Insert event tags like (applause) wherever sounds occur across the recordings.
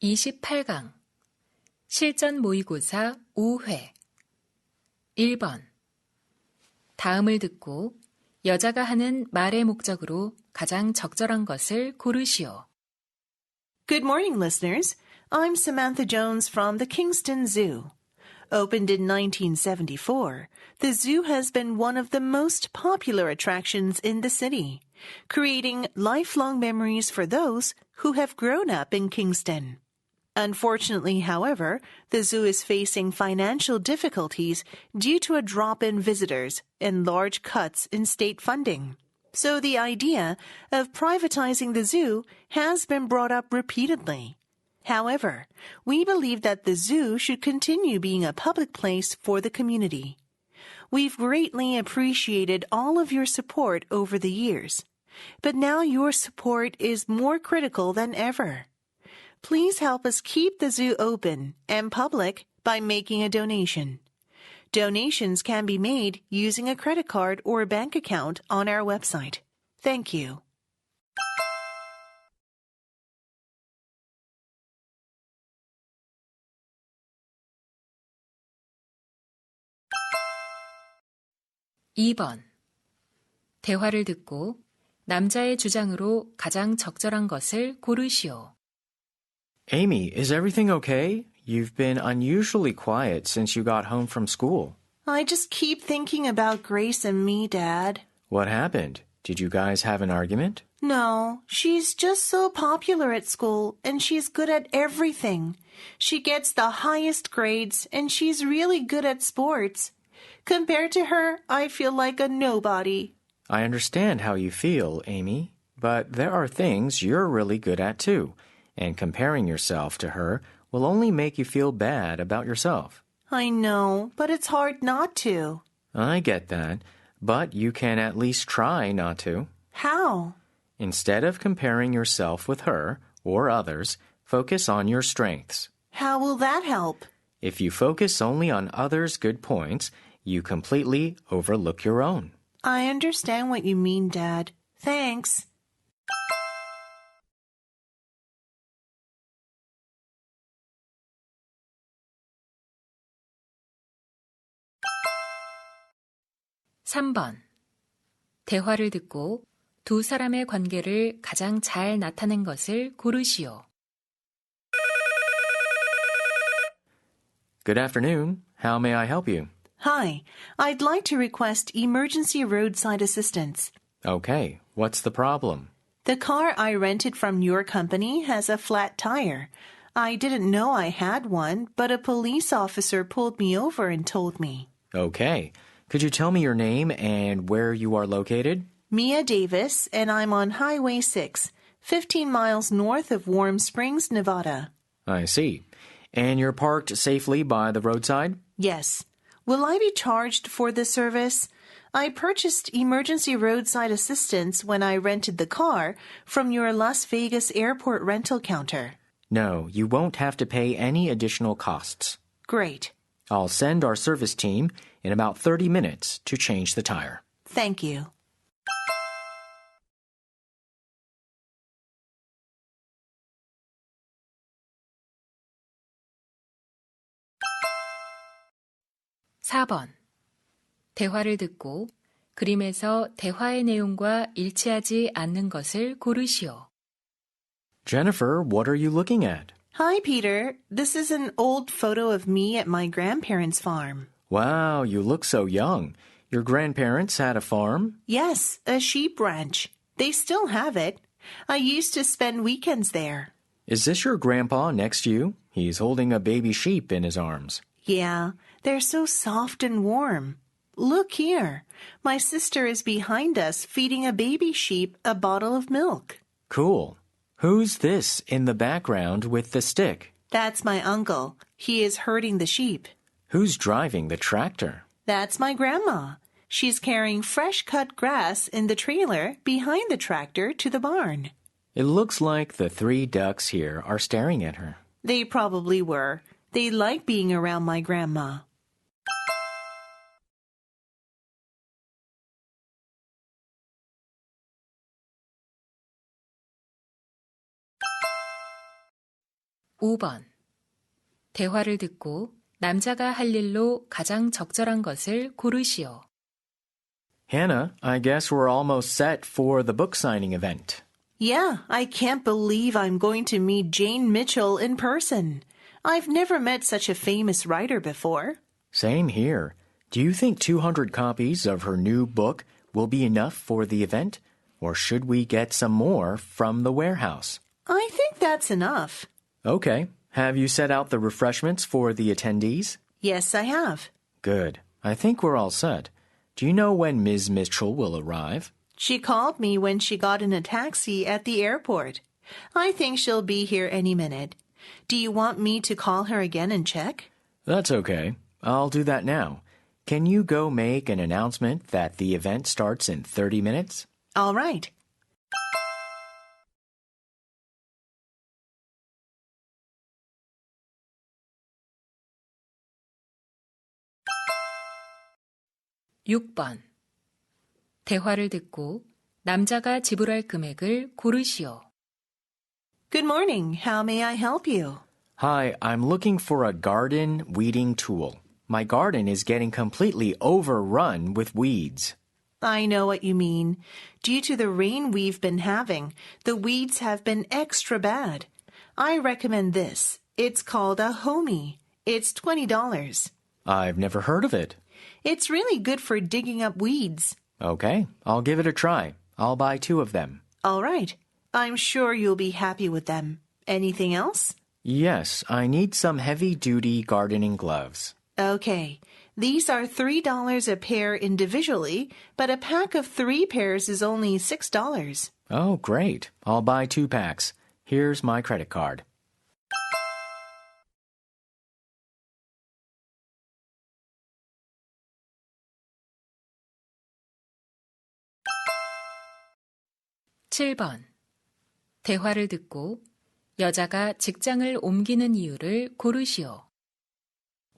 28강 실전 모의고사 5회 1번 다음을 듣고 여자가 하는 말의 목적으로 가장 적절한 것을 고르시오. Good morning, listeners. I'm Samantha Jones from the Kingston Zoo. Opened in 1974, the zoo has been one of the most popular attractions in the city, creating lifelong memories for those who have grown up in Kingston. Unfortunately, however, the zoo is facing financial difficulties due to a drop in visitors and large cuts in state funding. So the idea of privatizing the zoo has been brought up repeatedly. However, we believe that the zoo should continue being a public place for the community. We've greatly appreciated all of your support over the years, but now your support is more critical than ever. Please help us keep the zoo open and public by making a donation. Donations can be made using a credit card or bank account on our website. Thank you. 2번 대화를 듣고 남자의 주장으로 가장 적절한 것을 고르시오. Amy, is everything okay? You've been unusually quiet since you got home from school. I just keep thinking about Grace and me, Dad. What happened? Did you guys have an argument? No, she's just so popular at school and she's good at everything. She gets the highest grades and she's really good at sports. Compared to her, I feel like a nobody. I understand how you feel, Amy, but there are things you're really good at too, and comparing yourself to her will only make you feel bad about yourself. I know, but it's hard not to. I get that, but you can at least try not to. How? Instead of comparing yourself with her or others, focus on your strengths. How will that help? If you focus only on others' good points, you completely overlook your own. I understand what you mean, Dad. Thanks. 삼번 대화를 듣고 두 사람의 관계를 가장 잘 나타낸 것을 고르시오. Good afternoon. How may I help you? Hi, I'd like to request emergency roadside assistance. Okay, what's the problem? The car I rented from your company has a flat tire. I didn't know I had one, but a police officer pulled me over and told me. Okay. Could you tell me your name and where you are located? Mia Davis, and I'm on Highway 6, 15 miles north of Warm Springs, Nevada. I see. And you're parked safely by the roadside? Yes. Will I be charged for this service? I purchased emergency roadside assistance when I rented the car from your Las Vegas airport rental counter. No, you won't have to pay any additional costs. Great. I'll send our service team in about 30 minutes to change the tire. Thank you. 사번 대화를 듣고 그림에서 대화의 내용과 일치하지 않는 것을 고르시오. Jennifer, what are you looking at? Hi, Peter. This is an old photo of me at my grandparents' farm. Wow, you look so young. Your grandparents had a farm? Yes, a sheep ranch. They still have it. I used to spend weekends there. Is this your grandpa next to you? He's holding a baby sheep in his arms. Yeah, they're so soft and warm. Look here. My sister is behind us feeding a baby sheep a bottle of milk. Cool. Who's this in the background with the stick? That's my uncle. He is herding the sheep. Who's driving the tractor? That's my grandma. She's carrying fresh cut grass in the trailer behind the tractor to the barn. It looks like the three ducks here are staring at her. They probably were. They like being around my grandma. 5번. 대화를 듣고 남자가 할 일로 가장 적절한 것을 고르시오. Hannah, I guess we're almost set for the book signing event. Yeah, I can't believe I'm going to meet Jane Mitchell in person. I've never met such a famous writer before. Same here. Do you think 200 copies of her new book will be enough for the event? Or should we get some more from the warehouse? I think that's enough. Okay. Have you set out the refreshments for the attendees? Yes, I have. Good. I think we're all set. Do you know when Ms. Mitchell will arrive? She called me when she got in a taxi at the airport. I think she'll be here any minute. Do you want me to call her again and check? That's okay. I'll do that now. Can you go make an announcement that the event starts in 30 minutes? All right. 육 번 대화를 듣고 남자가 지불할 금액을 고르시오. Good morning. How may I help you? Hi, I'm looking for a garden weeding tool. My garden is getting completely overrun with weeds. I know what you mean. Due to the rain we've been having, the weeds have been extra bad. I recommend this. It's called a homie. It's $20. I've never heard of it. It's really good for digging up weeds. Okay, I'll give it a try. I'll buy two of them. All right. I'm sure you'll be happy with them. Anything else? Yes, I need some heavy duty gardening gloves. Okay. These are $3 a pair individually, but a pack of three pairs is only $6. Oh, great. I'll buy two packs. Here's my credit card. 칠 번 대화를 듣고 여자가 직장을 옮기는 이유를 고르시오.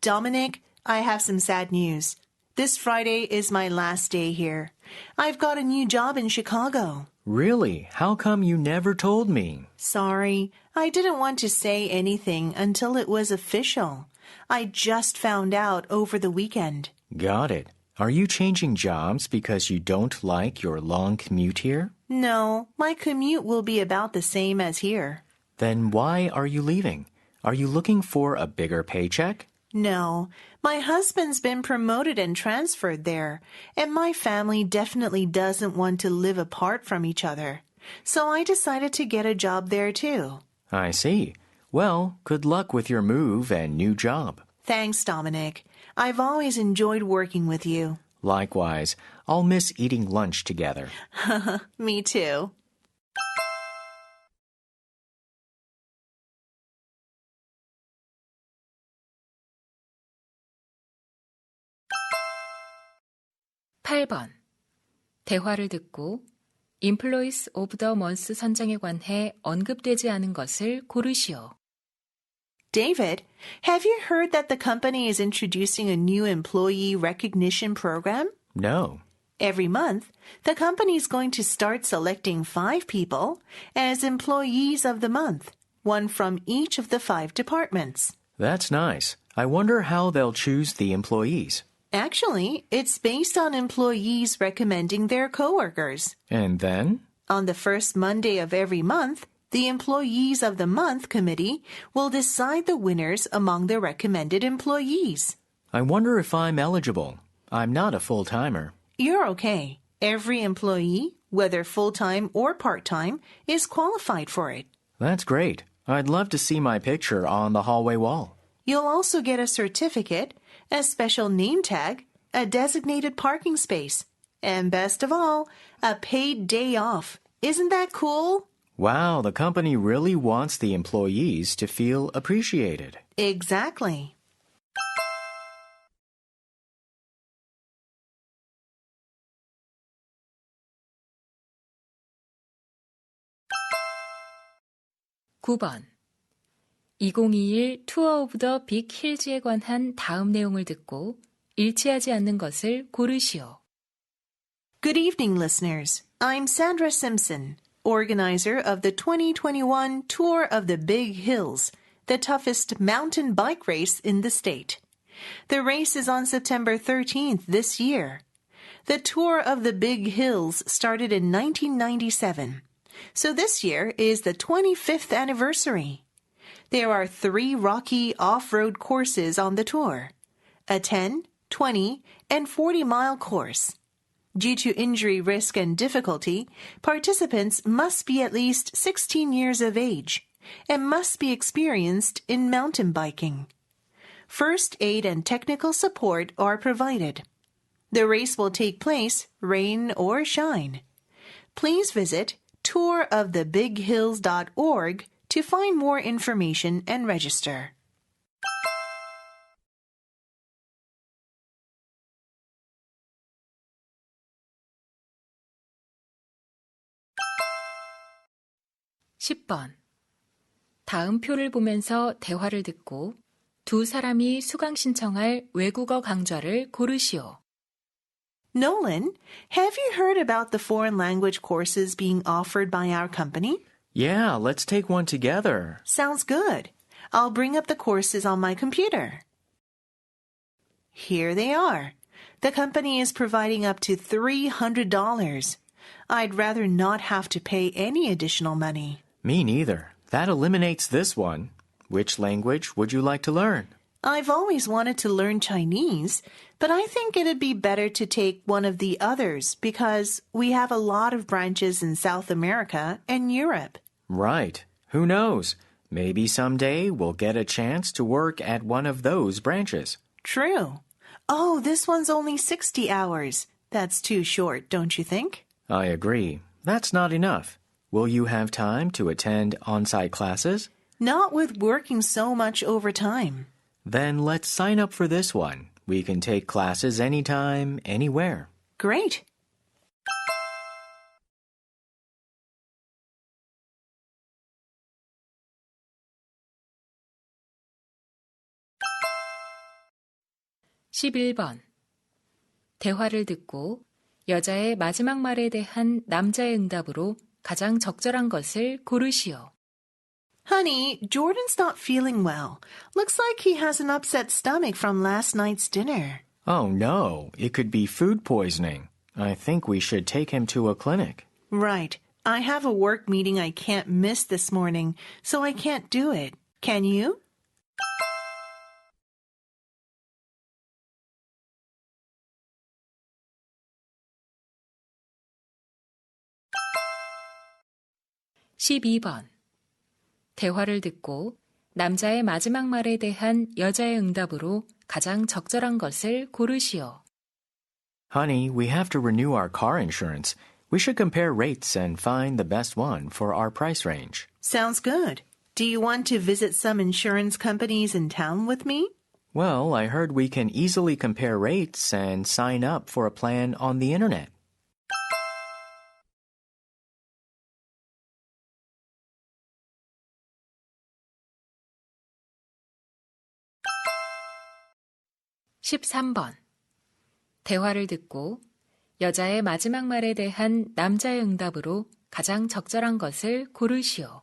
Dominic, I have some sad news. This Friday is my last day here. I've got a new job in Chicago. Really? How come you never told me? Sorry, I didn't want to say anything until it was official. I just found out over the weekend. Got it. Are you changing jobs because you don't like your long commute here? No, my commute will be about the same as here. Then why are you leaving? Are you looking for a bigger paycheck? No, my husband's been promoted and transferred there, and my family definitely doesn't want to live apart from each other. So I decided to get a job there too. I see. Well, good luck with your move and new job. Thanks, Dominic. I've always enjoyed working with you. Likewise, I'll miss eating lunch together. (laughs) Me too. 팔 번 대화를 듣고 Employees of the Month 선정에 관해 언급되지 않은 것을 고르시오. David, have you heard that the company is introducing a new employee recognition program? No. Every month, the company is going to start selecting five people as employees of the month, one from each of the five departments. That's nice. I wonder how they'll choose the employees. Actually, it's based on employees recommending their coworkers. And then? On the first Monday of every month, the Employees of the Month committee will decide the winners among the recommended employees. I wonder if I'm eligible. I'm not a full timer. You're okay. Every employee, whether full time or part time, is qualified for it. That's great. I'd love to see my picture on the hallway wall. You'll also get a certificate, a special name tag, a designated parking space, and best of all, a paid day off. Isn't that cool? Wow, the company really wants the employees to feel appreciated. Exactly. 구 번 2021 투어 오브 더 빅 힐즈에 관한 다음 내용을 듣고 일치하지 않는 것을 고르시오. Good evening, listeners. I'm Sandra Simpson, organizer of the 2021 Tour of the Big Hills. the toughest mountain bike race in the state. The race is on September 13th this year. The Tour of the Big Hills started in 1997. So this year is the 25th anniversary. There are three rocky off-road courses on the tour. A 10, 20, and 40 mile course. Due to injury risk and difficulty, participants must be at least 16 years of age and must be experienced in mountain biking. First aid and technical support are provided. The race will take place rain or shine. Please visit tourofthebighills.org to find more information and register. 십번 다음 표를 보면서 대화를 듣고 두 사람이 수강 신청할 외국어 강좌를 고르시오. Nolan, have you heard about the foreign language courses being offered by our company? Yeah, let's take one together. Sounds good. I'll bring up the courses on my computer. Here they are. The company is providing up to $300. I'd rather not have to pay any additional money. Me neither. That eliminates this one. Which language would you like to learn? I've always wanted to learn Chinese, but I think it'd be better to take one of the others because we have a lot of branches in South America and Europe. Right. Who knows? Maybe someday we'll get a chance to work at one of those branches. True. Oh, this one's only 60 hours. That's too short, don't you think? I agree. That's not enough. Will you have time to attend on site classes? Not with working so much overtime. Then let's sign up for this one. We can take classes anytime, anywhere. Great. 십일 번 대화를 듣고 여자의 마지막 말에 대한 남자의 응답으로 가장 적절한 것을 고르시오. Honey, Jordan's not feeling well. Looks like he has an upset stomach from last night's dinner. Oh, no. It could be food poisoning. I think we should take him to a clinic. Right. I have a work meeting I can't miss this morning, so I can't do it. Can you? (12번) 대화를 듣고 남자의 마지막 말에 대한 여자의 응답으로 가장 적절한 것을 고르시오. Honey, we have to renew our car insurance. We should compare rates and find the best one for our price range. Sounds good. Do you want to visit some insurance companies in town with me? Well, I heard we can easily compare rates and sign up for a plan on the internet. 십삼 번 대화를 듣고 여자의 마지막 말에 대한 남자의 응답으로 가장 적절한 것을 고르시오.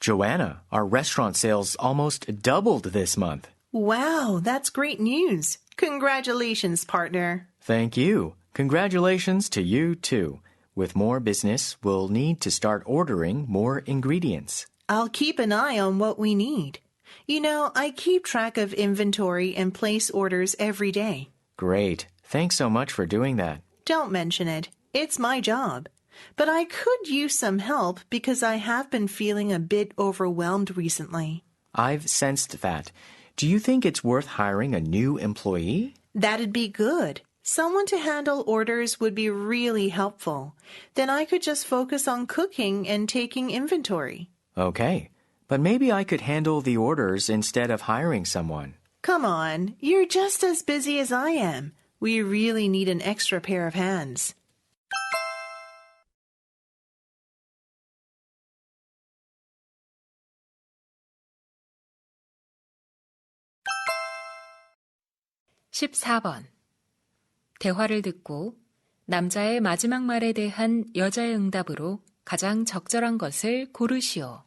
Joanna, our restaurant sales almost doubled this month. Wow, that's great news. Congratulations, partner. Thank you. Congratulations to you too. With more business, we'll need to start ordering more ingredients. I'll keep an eye on what we need. You know, I keep track of inventory and place orders every day. Great. Thanks so much for doing that. Don't mention it. It's my job. But I could use some help because I have been feeling a bit overwhelmed recently. I've sensed that. Do you think it's worth hiring a new employee? That'd be good. Someone to handle orders would be really helpful. Then I could just focus on cooking and taking inventory. Okay. But maybe I could handle the orders instead of hiring someone. Come on, you're just as busy as I am. We really need an extra pair of hands. 십사 번 대화를 듣고 남자의 마지막 말에 대한 여자의 응답으로 가장 적절한 것을 고르시오.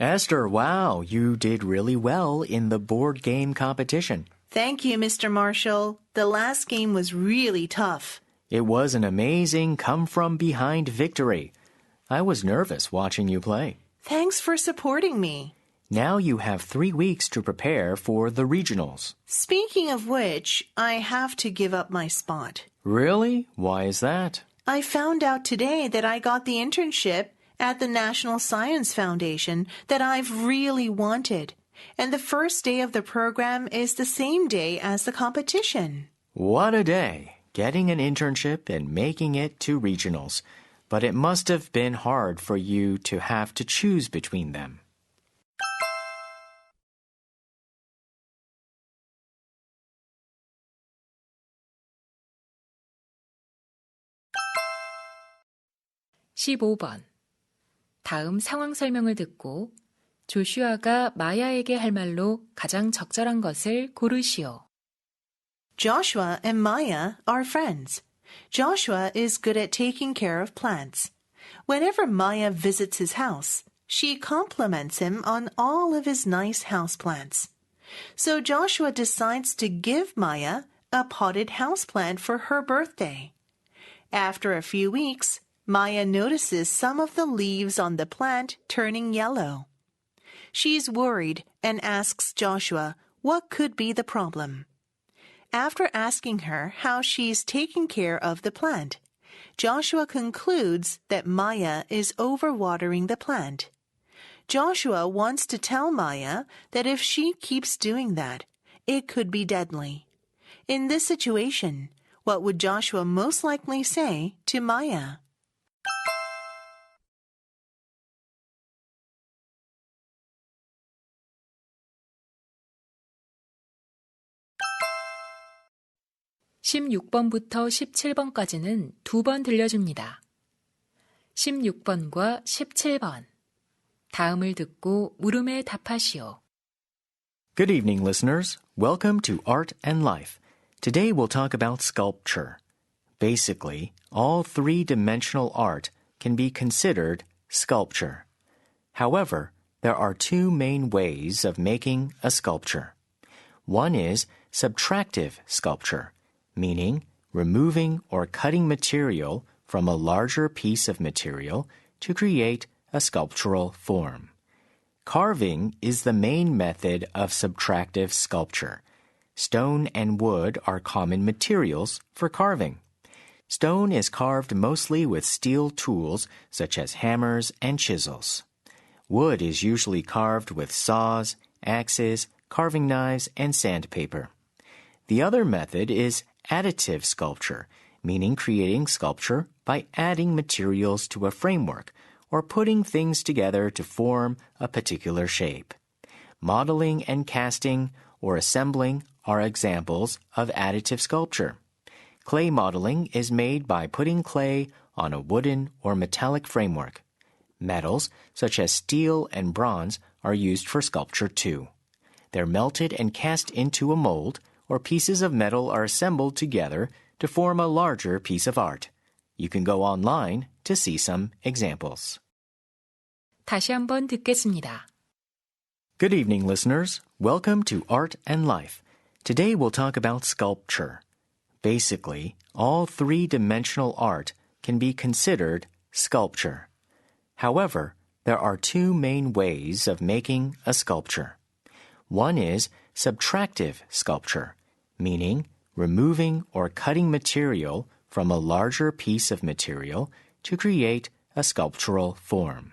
Esther, wow, you did really well in the board game competition. Thank you, Mr. Marshall. The last game was really tough. It was an amazing come from behind victory. I was nervous watching you play. Thanks for supporting me. Now you have three weeks to prepare for the regionals. Speaking of which, I have to give up my spot. Really? Why is that? I found out today that I got the internship at the National Science Foundation that I've really wanted. And the first day of the program is the same day as the competition. What a day! Getting an internship and making it to regionals. But it must have been hard for you to have to choose between them. (15번) 다음 상황 설명을 듣고 조슈아가 마야에게 할 말로 가장 적절한 것을 고르시오. Joshua and Maya are friends. Joshua is good at taking care of plants. Whenever Maya visits his house, she compliments him on all of his nice houseplants. So Joshua decides to give Maya a potted houseplant for her birthday. After a few weeks, Maya notices some of the leaves on the plant turning yellow. She's worried and asks Joshua what could be the problem. After asking her how she's taking care of the plant, Joshua concludes that Maya is overwatering the plant. Joshua wants to tell Maya that if she keeps doing that, it could be deadly. In this situation, what would Joshua most likely say to Maya? 16번부터 17번까지는 두 번 들려줍니다. 16번과 17번. 다음을 듣고 물음에 답하시오. Good evening, listeners. Welcome to Art and Life. Today we'll talk about sculpture. Basically, all three dimensional art can be considered sculpture. However, there are two main ways of making a sculpture. One is subtractive sculpture, meaning removing or cutting material from a larger piece of material to create a sculptural form. Carving is the main method of subtractive sculpture. Stone and wood are common materials for carving. Stone is carved mostly with steel tools such as hammers and chisels. Wood is usually carved with saws, axes, carving knives, and sandpaper. The other method is additive sculpture, meaning creating sculpture by adding materials to a framework or putting things together to form a particular shape. Modeling and casting or assembling are examples of additive sculpture. Clay modeling is made by putting clay on a wooden or metallic framework. Metals, such as steel and bronze, are used for sculpture too. They're melted and cast into a mold, or pieces of metal are assembled together to form a larger piece of art. You can go online to see some examples. 다시 한번 듣겠습니다. Good evening, listeners. Welcome to Art and Life. Today we'll talk about sculpture. Basically, all three dimensional art can be considered sculpture. However, there are two main ways of making a sculpture. One is subtractive sculpture, meaning removing or cutting material from a larger piece of material to create a sculptural form.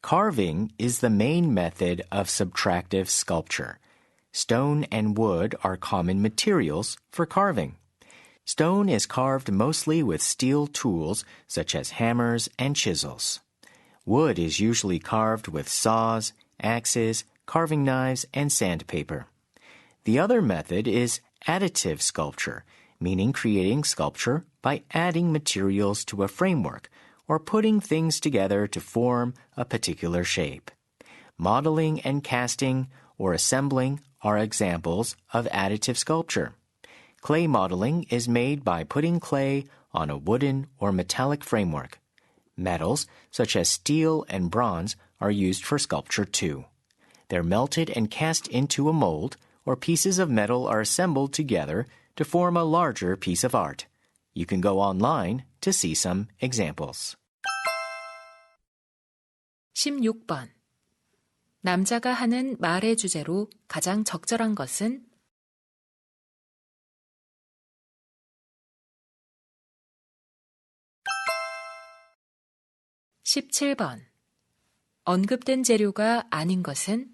Carving is the main method of subtractive sculpture. Stone and wood are common materials for carving. Stone is carved mostly with steel tools such as hammers and chisels. Wood is usually carved with saws, axes, carving knives, and sandpaper. The other method is additive sculpture, meaning creating sculpture by adding materials to a framework or putting things together to form a particular shape. Modeling and casting or assembling are examples of additive sculpture. Clay modeling is made by putting clay on a wooden or metallic framework. Metals, such as steel and bronze, are used for sculpture too. They're melted and cast into a mold, or pieces of metal are assembled together to form a larger piece of art. You can go online to see some examples. 16번. 남자가 하는 말의 주제로 가장 적절한 것은 17번. 언급된 재료가 아닌 것은